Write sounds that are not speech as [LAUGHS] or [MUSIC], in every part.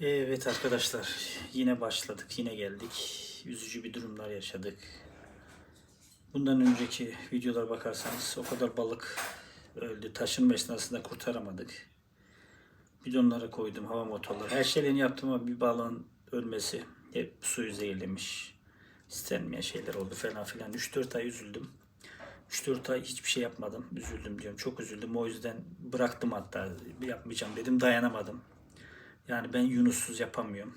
Evet arkadaşlar yine başladık yine geldik. Üzücü bir durumlar yaşadık. Bundan önceki videolara bakarsanız o kadar balık öldü. Taşınma esnasında kurtaramadık. Bidonlara koydum hava motorları. Her şeylerini yaptım ama bir balığın ölmesi hep suyu zehirlemiş. İstenmeyen şeyler oldu falan filan. 3-4 ay üzüldüm. 3-4 ay hiçbir şey yapmadım. Üzüldüm diyorum. Çok üzüldüm. O yüzden bıraktım hatta. Yapmayacağım dedim. Dayanamadım. Yani ben Yunus'suz yapamıyorum.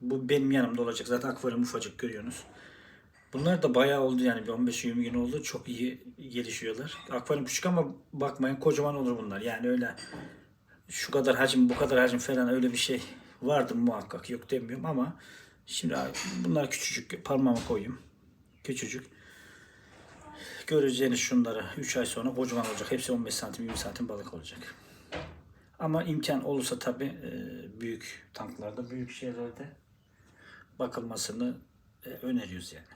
Bu benim yanımda olacak. Zaten akvaryum ufacık görüyorsunuz. Bunlar da bayağı oldu yani bir 15-20 gün oldu. Çok iyi gelişiyorlar. Akvaryum küçük ama bakmayın kocaman olur bunlar. Yani öyle şu kadar hacim bu kadar hacim falan öyle bir şey vardı muhakkak yok demiyorum ama şimdi bunlar küçücük parmağıma koyayım. Küçücük. Göreceğiniz şunları 3 ay sonra kocaman olacak. Hepsi 15 santim 20 santim balık olacak. Ama imkan olursa tabi büyük tanklarda, büyük şeylerde bakılmasını e, öneriyoruz yani.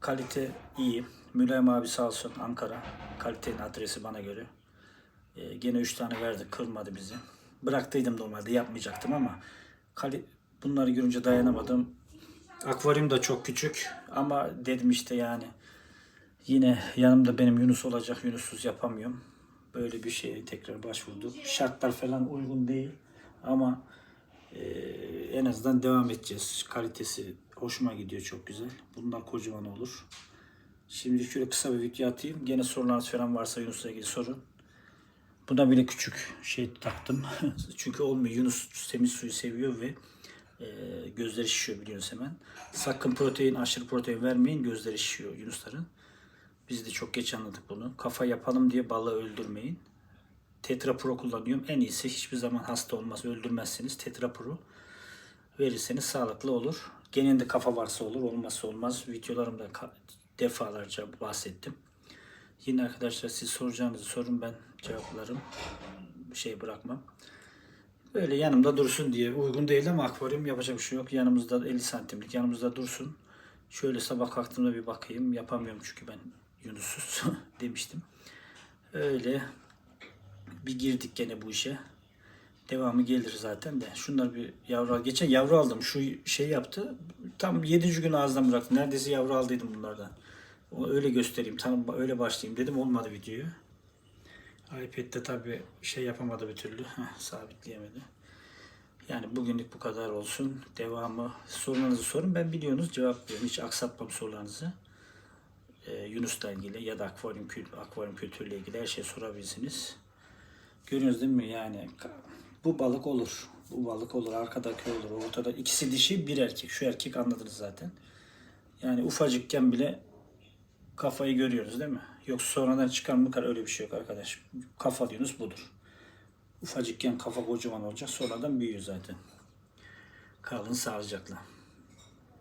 Kalite iyi. Mülayim abi sağ olsun Ankara. Kalitenin adresi bana göre. E, gene 3 tane verdi. Kırmadı bizi. Bıraktıydım normalde yapmayacaktım ama kali bunları görünce dayanamadım. Akvaryum da çok küçük ama dedim işte yani yine yanımda benim Yunus olacak. Yunus'suz yapamıyorum böyle bir şeye tekrar başvurduk. Şartlar falan uygun değil ama e, en azından devam edeceğiz. Kalitesi hoşuma gidiyor çok güzel. Bundan kocaman olur. Şimdi şöyle kısa bir video atayım. Gene sorularınız falan varsa Yunus'la ilgili sorun. Buna bile küçük şey taktım. [LAUGHS] Çünkü olmuyor. Yunus temiz suyu seviyor ve e, gözleri şişiyor biliyorsunuz hemen. Sakın protein, aşırı protein vermeyin. Gözleri şişiyor Yunusların. Biz de çok geç anladık bunu. Kafa yapalım diye balığı öldürmeyin. Tetra kullanıyorum. En iyisi hiçbir zaman hasta olmaz, öldürmezsiniz. Tetra verirseniz sağlıklı olur. Genelde kafa varsa olur, olmazsa olmaz. Videolarımda defalarca bahsettim. Yine arkadaşlar siz soracağınızı sorun ben cevaplarım. Şey bırakmam. Böyle yanımda dursun diye uygun değil ama akvaryum yapacak bir şey yok. Yanımızda 50 santimlik yanımızda dursun. Şöyle sabah kalktığımda bir bakayım. Yapamıyorum çünkü ben Yunus'uz [LAUGHS] demiştim. Öyle bir girdik gene bu işe. Devamı gelir zaten de. Şunlar bir yavru. Geçen yavru aldım. Şu şey yaptı. Tam 7. gün ağızdan bıraktım. Neredeyse yavru aldıydım bunlardan. Öyle göstereyim. Tanım öyle başlayayım dedim. Olmadı videoyu. iPad'de tabi şey yapamadı bir türlü. Heh, sabitleyemedi. Yani bugünlük bu kadar olsun. Devamı sorularınızı sorun. Ben biliyorsunuz cevaplıyorum. Hiç aksatmam sorularınızı. Ee, Yunus'la ilgili ya da akvaryum, akvaryum kültürüyle ilgili her şey sorabilirsiniz. Görüyorsunuz değil mi? Yani bu balık olur. Bu balık olur. Arkadaki olur. Ortada ikisi dişi bir erkek. Şu erkek anladınız zaten. Yani ufacıkken bile kafayı görüyoruz değil mi? Yoksa sonradan çıkan bu kadar öyle bir şey yok arkadaş. Kafa diyorsunuz budur. Ufacıkken kafa kocaman olacak. Sonradan büyüyor zaten. Kalın sağlıcakla.